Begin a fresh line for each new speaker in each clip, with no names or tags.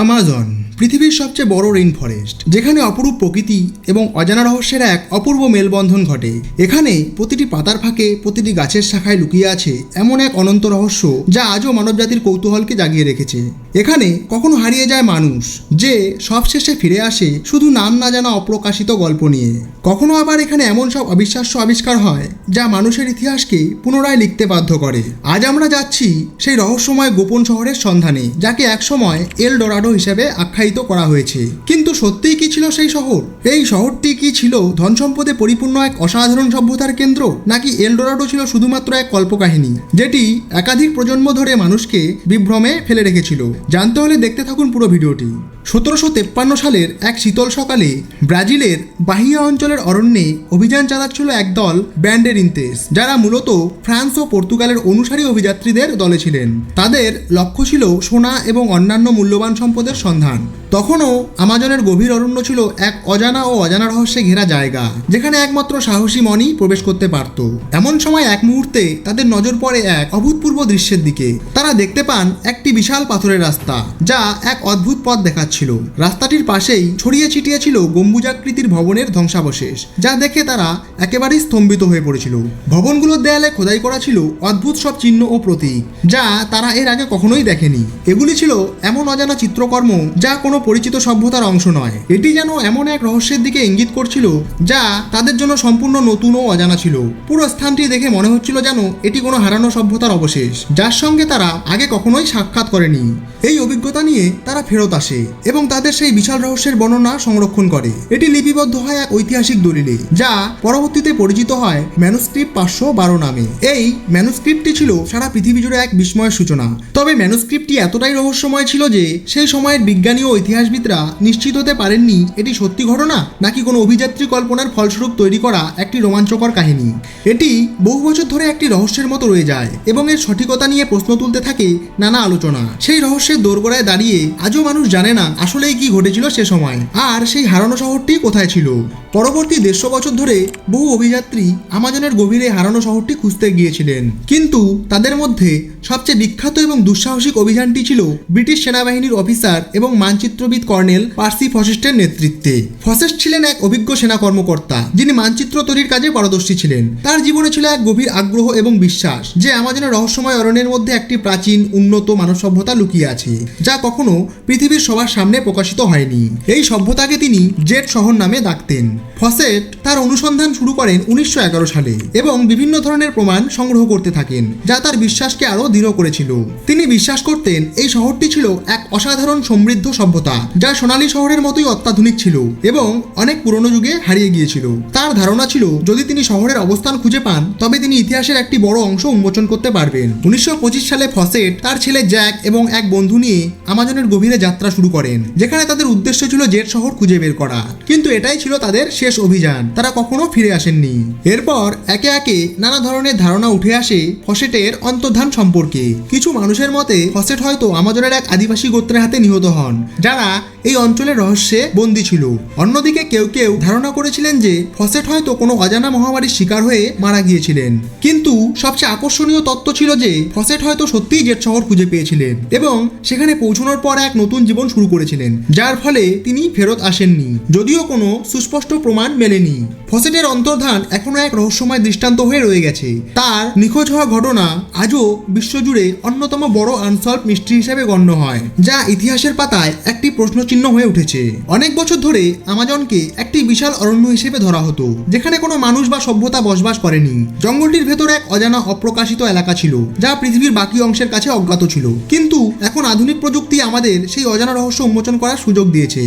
Amazon পৃথিবীর সবচেয়ে বড় রেইন ফরেস্ট যেখানে অপরূপ প্রকৃতি এবং অজানা রহস্যের এক অপূর্ব মেলবন্ধন ঘটে। এখানে প্রতিটি পাতার ফাঁকে প্রতিটি গাছের শাখায় লুকিয়ে আছে এমন এক অনন্ত রহস্য যা আজও মানবজাতির কৌতূহলকে জাগিয়ে রেখেছে। এখানে কখনো হারিয়ে যায় মানুষ, যে সবশেষে ফিরে আসে শুধু নাম না জানা অপ্রকাশিত গল্প নিয়ে। কখনো আবার এখানে এমন সব অবিশ্বাস্য আবিষ্কার হয়, যা মানুষের ইতিহাসকে পুনরায় লিখতে বাধ্য করে। আজ আমরা যাচ্ছি সেই রহস্যময় গোপন শহরের সন্ধানে, যাকে একসময় এল ডোরাডো হিসেবে আখ্যায়িত করা হয়েছে। কিন্তু সত্যিই কি ছিল সেই শহর? এই শহরটি কি ছিল ধন সম্পদে পরিপূর্ণ এক অসাধারণ সভ্যতার কেন্দ্র, নাকি এলডোরাডো ছিল শুধুমাত্র এক কল্পকাহিনী, যেটি একাধিক প্রজন্ম ধরে মানুষকে বিভ্রমে ফেলে রেখেছিল? জানতে হলে দেখতে থাকুন পুরো ভিডিওটি। সতেরোশো তেপ্পান্ন সালের এক শীতল সকালে ব্রাজিলের বাহিয়া অঞ্চলের অরণ্যে অভিযান চালাচ্ছিল একদল ব্যান্ডের ইন্তেস যারা মূলত ফ্রান্স ও পর্তুগালের অনুসারী অভিযাত্রীদের দলে ছিলেন। তাদের লক্ষ্য ছিল সোনা এবং অন্যান্য মূল্যবান সম্পদের সন্ধান। তখনও আমাজনের গভীর অরণ্য ছিল এক অজানা ও অজানা রহস্যে ঘেরা জায়গা, যেখানে একমাত্র সাহসী মনই প্রবেশ করতে পারত। এমন সময় এক মুহূর্তে তাদের নজর পড়ে এক অভূতপূর্ব দৃশ্যের দিকে। তারা দেখতে পান একটি বিশাল পাথরের রাস্তা, যা এক অদ্ভুত পথ দেখাচ্ছিল রাস্তাটির পাশেই ছড়িয়ে ছিটিয়ে ছিল গম্বুজাকৃতির ভবনের ধ্বংসাবশেষ, যা দেখে তারা একেবারেই স্তম্ভিত হয়ে পড়েছিল। ভবনগুলোর দেয়ালে খোদাই করা ছিল অদ্ভুত সব চিহ্ন ও প্রতীক, যা তারা এর আগে কখনোই দেখেনি। এগুলি ছিল এমন অজানা চিত্রকর্ম যা কোনো পরিচিত সভ্যতার অংশ নয়। এটি যেন এমন এক রহস্যের দিকে ইঙ্গিত করছিল, যা তাদের জন্য সম্পূর্ণ নতুন ও অজানা ছিল। পুরো স্থানটি দেখে মনে হচ্ছিল যেন এটি কোনো হারানো সভ্যতার অবশেষ, যার সঙ্গে তারা আগে কখনোই সাক্ষাৎ করেনি। এই অভিজ্ঞতা নিয়ে তারা ফেরত আসে। এবং তাদের সেই বিশাল রহস্যের বর্ণনা সংরক্ষণ করে। এটি লিপিবদ্ধ হয় এক ঐতিহাসিক দলিলে, যা পরবর্তীতে পরিচিত হয় ম্যানুস্ক্রিপ্ট পাঁচশো বারো নামে। এই ম্যানুস্ক্রিপ্টটি ছিল সারা পৃথিবী জুড়ে এক বিস্ময়ের সূচনা। তবে ম্যানুস্ক্রিপ্টটি এতটাই রহস্যময় ছিল যে, সেই সময়ের বিজ্ঞানী ও ইতিহাসবিদরা নিশ্চিত হতে পারেননি এটি সত্যি ঘটনা, নাকি কোনো অভিযাত্রী কল্পনার ফলস্বরূপ তৈরি করা একটি রোমাঞ্চকর কাহিনী। এটি বহু বছর ধরে একটি রহস্যের মতো রয়ে যায় এবং এর সঠিকতা নিয়ে প্রশ্ন তুলতে থাকে নানা আলোচনা। সেই রহস্যের দোরগোড়ায় দাঁড়িয়ে আজও মানুষ জানে না আসলেই কি ঘটেছিল সে সময়? আর সেই হারানো শহরটি কোথায় ছিল? পরবর্তী দেড়শো বছর ধরে বহু অভিযাত্রী আমাজনের গভীরে হারানো শহরটি খুঁজতে গিয়েছিলেন। কিন্তু তাদের মধ্যে সবচেয়ে বিখ্যাত এবং দুঃসাহসিক অভিযানটি ছিল ব্রিটিশ সেনাবাহিনীর অফিসার এবং মানচিত্রবিদ কর্নেল পার্সি ফসেস্টের নেতৃত্বে। ফসেস্ট ছিলেন এক অভিজ্ঞ সেনা কর্মকর্তা, যিনি মানচিত্র তৈরির কাজে পারদর্শী ছিলেন। তার জীবনে ছিল এক গভীর আগ্রহ এবং বিশ্বাস, যে আমাজনের রহস্যময় অরণ্যের মধ্যে একটি প্রাচীন, উন্নত মানব সভ্যতা লুকিয়ে আছে, যা কখনো পৃথিবীর সবার সামনে প্রকাশিত হয়নি। এই সভ্যতাকে তিনি জেট শহর নামে ডাকতেন। ফসেট তার অনুসন্ধান শুরু করেন উনিশশো এগারো সালে এবং বিভিন্ন ধরনের প্রমাণ সংগ্রহ করতে থাকেন, যা তার বিশ্বাসকে আরও দৃঢ় করেছিল। তিনি বিশ্বাস করতেন এই শহরটি ছিল এক অসাধারণ সমৃদ্ধ সভ্যতা, যা সোনালী শহরের মতোই অত্যাধুনিক ছিল এবং অনেক পুরনো যুগে হারিয়ে গিয়েছিল। তার ধারণা ছিল, যদি তিনি শহরের অবস্থান খুঁজে পান, তবে তিনি ইতিহাসের একটি বড় অংশ উন্মোচন করতে পারবেন। উনিশশো পঁচিশ সালে ফসেট তার ছেলে জ্যাক এবং এক বন্ধু নিয়ে আমাজনের গভীরে যাত্রা শুরু করেন, যেখানে তাদের উদ্দেশ্য ছিল জেট শহর খুঁজে বের করা। কিন্তু এটাই ছিল তাদের শেষ অভিযান, তারা কখনো ফিরে আসেননি। এরপর একে একে নানা ধরনের ধারণা উঠে আসে ফসেটের অন্তর্ধান সম্পর্কে। কিছু মানুষের মতে, ফসেট হয়তো আমাজনের এক আদিবাসী গোত্রের হাতে নিহত হন, যারা এই অঞ্চলের রহস্যে বন্দী ছিল। অন্যদিকে কেউ কেউ ধারণা করেছিলেন যে, ফসেট হয়তো কোনো অজানা মহামারীর শিকার হয়ে মারা গিয়েছিলেন। কিন্তু সবচেয়ে আকর্ষণীয় তত্ত্ব ছিল যে, ফসেট হয়তো সত্যিই জেট শহর খুঁজে পেয়েছিলেন এবং সেখানে পৌঁছানোর পর এক নতুন জীবন শুরু করেছিলেন, যার ফলে তিনি ফেরত আসেননি। যদিও কোনো সুস্পষ্ট প্রমাণ মেলেনি। ফসেটের অন্তর্ধান এখনও এক রহস্যময় দৃষ্টান্ত হয়ে রয়ে গেছে। তার নিখোঁজ হওয়া ঘটনা আজও বিশ্বজুড়ে অন্যতম বড় আনসলভ মিস্ট্রি হিসেবে গণ্য হয়, যা ইতিহাসের পাতায় একটি প্রশ্নচিহ্ন হয়ে উঠেছে। অনেক বছর ধরে আমাজনকে একটি বিশাল অরণ্য হিসেবে ধরা হতো, যেখানে কোনো মানুষ বা সভ্যতা বসবাস করেনি। জঙ্গলটির ভেতর এক অজানা অপ্রকাশিত এলাকা ছিল, যা পৃথিবীর বাকি অংশের কাছে অজ্ঞাত ছিল। কিন্তু এখন আধুনিক প্রযুক্তি আমাদের সেই অজানা রহস্য উন্মোচন করার সুযোগ দিয়েছে।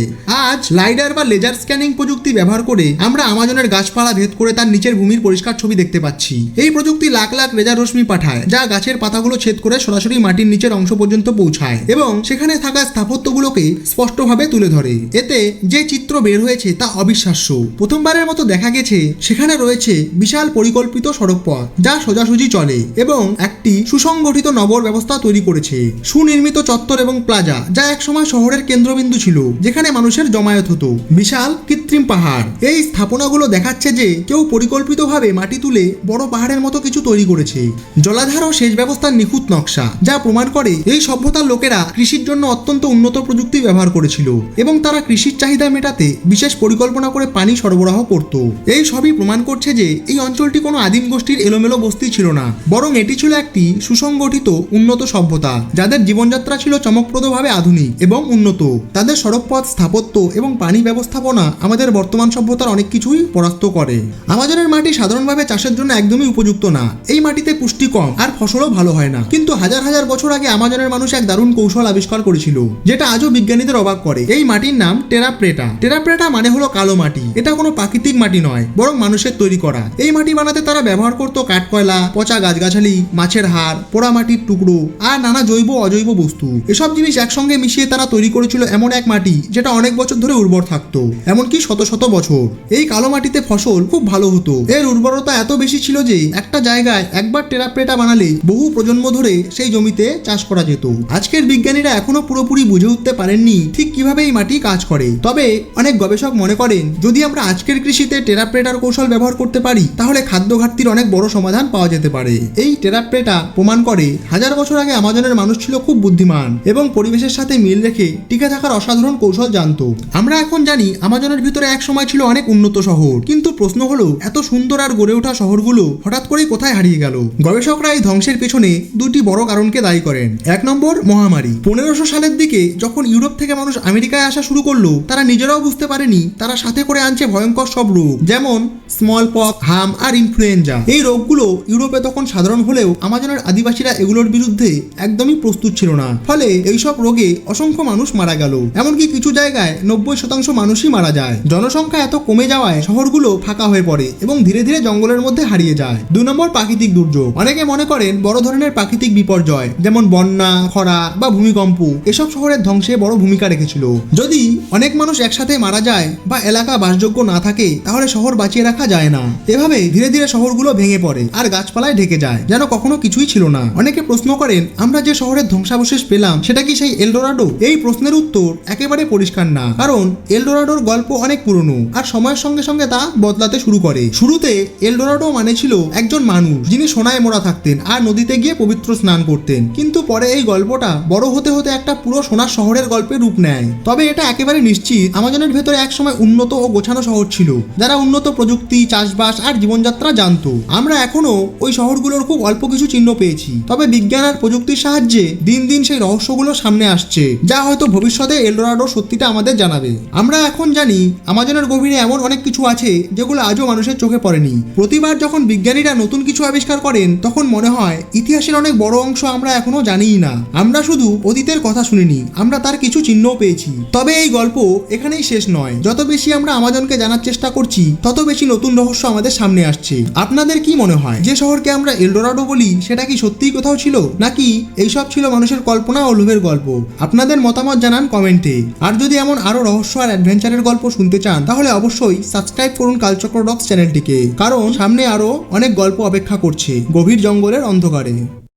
আজ লাইডার বা লেজার স্ক্যানিং প্রযুক্তি ব্যবহার করে আমরা আমাজনের গাছপালা ভেদ করে তার নিচের ভূমির পরিষ্কার ছবি দেখতে পাচ্ছি। এই প্রযুক্তি লাখ লাখ লেজার রশ্মি পাঠায়, যা গাছের পাতাগুলো ছেদ করে সরাসরি মাটির নিচের অংশ পর্যন্ত পৌঁছায় এবং সেখানে থাকা স্থাপত্যগুলোকে স্পষ্টভাবে তুলে ধরে। এতে যে চিত্র বের হয়েছে তা অবিশ্বাস্য। প্রথমবারের মতো দেখা গেছে, সেখানে রয়েছে বিশাল পরিকল্পিত সড়ক পথ যা সোজাসুজি চলে এবং একটি সুসংগঠিত নগর ব্যবস্থা তৈরি করেছে। সুনির্মিত চত্বর এবং প্লাজা, যা একসময় শহরের কেন্দ্রবিন্দু ছিল, যেখানে মানুষের জমায়েত হতো। বিশাল কৃত্রিম পাহাড়। এই স্থাপনাগুলো দেখাচ্ছে যে কেউ পরিকল্পিতভাবে মাটি তুলে বড় পাহাড়ের মতো কিছু তৈরি করেছে। জলাধার ও সেচ ব্যবস্থার নিখুঁত নকশা, যা প্রমাণ করে এই সভ্যতার লোকেরা কৃষির জন্য অত্যন্ত উন্নত প্রযুক্তি ব্যবহার করেছিল এবং তারা কৃষির চাহিদা মেটাতে বিশেষ পরিকল্পনা করে পানি সরবরাহ করত। এই সবই প্রমাণ করছে যে এই অঞ্চলটি কোনো আদিম গোষ্ঠীর এলোমেলো বস্তি ছিল না, বরং এটি ছিল একটি সুসংগঠিত, উন্নত সভ্যতা, যাদের জীবনযাত্রা ছিল চমকপ্রদভাবে আধুনিক এবং উন্নত। তাদের সড়কপথ, স্থাপত্য এবং পানি ব্যবস্থাপনা আমাদের বর্তমান সভ্যতার অনেক কিছুই পরাস্ত করে। আমাজনের মাটি সাধারণভাবে চাষের জন্য একদমই উপযুক্ত না। এই মাটিতে পুষ্টি কম আর ফসলও ভালো হয় না। কিন্তু হাজার হাজার বছর আগে আমাজনের মানুষ এক দারুণ কৌশল আবিষ্কার করেছিল, যেটা আজও বিজ্ঞানীদের অবাক করে। এই মাটির নাম টেরাপ্রেটা। টেরাপ্রেটা মানে হলো কালো মাটি। এটা কোনো প্রাকৃতিক মাটি নয়, বরং মানুষের তৈরি করা। এই মাটি বানাতে তারা ব্যবহার করতো কাঠকয়লা, পচা গাছগাছালি, মাছের হাড়, পোড়া মাটির টুকরো আর নানা জৈব অজৈব বস্তু। এসব জিনিস একসঙ্গে মিশিয়ে তারা তৈরি করেছিল এমন এক মাটি যেটা অনেক বছর ধরে উর্বর থাকতো, এমনকি শত শত বছর। এই কালো মাটিতে ফসল খুব ভালো হতো। এর উর্বরতা এত বেশি ছিল যে একটা জায়গায় একবার টেরাপ্রেটা বানালে বহু প্রজন্ম ধরে সেই জমিতে চাষ করা যেত। আজকের বিজ্ঞানীরা এখনও পুরোপুরি বুঝে উঠতে পারেননি ঠিক কীভাবে এই মাটি কাজ করে। তবে অনেক গবেষক মনে করেন, যদি আমরা আজকের কৃষিতে টেরাপ্রেটার কৌশল ব্যবহার করতে পারি, তাহলে খাদ্য ঘাটতির অনেক বড় সমাধান পাওয়া যেতে পারে। এই টেরাপ্রেটা প্রমাণ করে, হাজার বছর আগে আমাজনের মানুষ ছিল খুব বুদ্ধিমান এবং পরিবেশের সাথে মিল রেখে টিকে থাকার অসাধারণ কৌশল জানতো। আমরা এখন জানি আমাজনের ভিতরে এক সময় ছিল অনেক উন্নত শহর। কিন্তু প্রশ্ন হলো, এত সুন্দর আর গড়ে ওঠা শহরগুলো হঠাৎ করেই কোথায় হারিয়ে গেল? গবেষকরা এই ধ্বংসের পেছনে দুটি বড় কারণকে দায়ী করেন। এক নম্বর, মহামারী। পনেরোশো সালের দিকে যখন ইউরোপ থেকে মানুষ আমেরিকায় আসা শুরু করল, তারা নিজেরাও বুঝতে পারেনি তারা সাথে করে আনছে ভয়ঙ্কর সব রোগ, যেমন স্মল পক হাম আর ইনফ্লুয়েঞ্জা এই রোগগুলো ইউরোপে তখন সাধারণ হলেও আমাজনের আদিবাসীরা এগুলোর বিরুদ্ধে একদমই প্রস্তুত ছিল না। ফলে এইসব রোগে অসংখ্য মানুষ মারা গেল। এমনকি কিছু জায়গায় নব্বই শতাংশ মানুষই মারা যায়। জনসংখ্যা এত কমে যাওয়ায় শহরগুলো ফাঁকা হয়ে পড়ে এবং ধীরে ধীরে জঙ্গলের মধ্যে হারিয়ে যায়। দুই নম্বর প্রাকৃতিক দুর্যোগ। অনেকে মনে করেন বড় ধরনের প্রাকৃতিক বিপর্যয়, যেমন বন্যা, খরা বা ভূমিকম্প, এসব শহরের ধ্বংসে বড় ভূমিকা রেখেছিল। যদি অনেক মানুষ একসাথে মারা যায় বা এলাকা বাসযোগ্য না থাকে, তাহলে শহর বাঁচিয়ে রাখা যায় না। এভাবে ধীরে ধীরে শহরগুলো ভেঙে পড়ে আর গাছপালায় ঢেকে যায়, যেন কখনো কিছুই ছিল না। অনেকে প্রশ্ন করেন, আমরা যে শহরের ধ্বংসাবশেষ পেলাম, সেটা কি সেই এলডোরাডো? এই প্রশ্নের উত্তর একেবারে পরিষ্কার না। কারণ এলডোরাডোর গল্প অনেক পুরনো আর সময়ের সঙ্গে সঙ্গে তা বদলাতে শুরু করে। শুরুতে এলডোরাডো মানে ছিল একজন মানুষ যিনি সোনায় মোড়া থাকতেন আর নদীতে গিয়ে পবিত্র স্নান করতেন। কিন্তু পরে এই গল্পটা বড় হতে হতে একটা পুরো সোনার শহরের গল্পে রূপ নেয়। তবে এটা একেবারে নিশ্চিত আমাজনের ভেতরে একসময় উন্নত ও গোছানো শহর ছিল, যারা উন্নত প্রযুক্তি, চাষবাস আর জীবনযাত্রা জানতো। আমরা এখনও ওই শহরগুলোর খুব অল্প কিছু চিহ্ন পেয়েছি। তবে বিজ্ঞান আর প্রযুক্তির সাহায্যে দিন দিন সেই রহস্যগুলো সামনে আসছে, যা হয়তো ভবিষ্যতে এলডোরাডোর সত্যিটা আমাদের জানাবে। আমরা এখন জানি আমাজনের গভীরে এমন অনেক কিছু আছে যেগুলো আজও মানুষের চোখে পড়েনি। প্রতিবার যখন বিজ্ঞানীরা নতুন কিছু আবিষ্কার করেন, তখন মনে হয় ইতিহাসের অনেক বড় অংশ আমরা এখনও জানিই না। আমরা শুধু অতীতের কথা শুনিনি, আমরা তার কিছু চিহ্নও পেয়েছি। তবে এই গল্প এখানেই শেষ নয়। যত বেশি আমরা আমাজনকে জানার চেষ্টা করছি, তত বেশি নতুন রহস্য আমাদের সামনে আসছে। আপনাদের কি মনে হয়, যে শহরকে আমরা এলডোরাডো বলি, সেটা কি সত্যিই কোথাও ছিল? নাকি এইসব ছিল মানুষের কল্পনা ও লোভের গল্প? আপনাদের মতামত জানান কমেন্টে। আর যদি এমন আরও রহস্য আর অ্যাডভেঞ্চারের গল্প শুনতে চান, তাহলে অবশ্যই সাবস্ক্রাইব করুন কালচক্র ডক্স চ্যানেলটিকে। কারণ সামনে আরও অনেক গল্প অপেক্ষা করছে গভীর জঙ্গলের অন্ধকারে।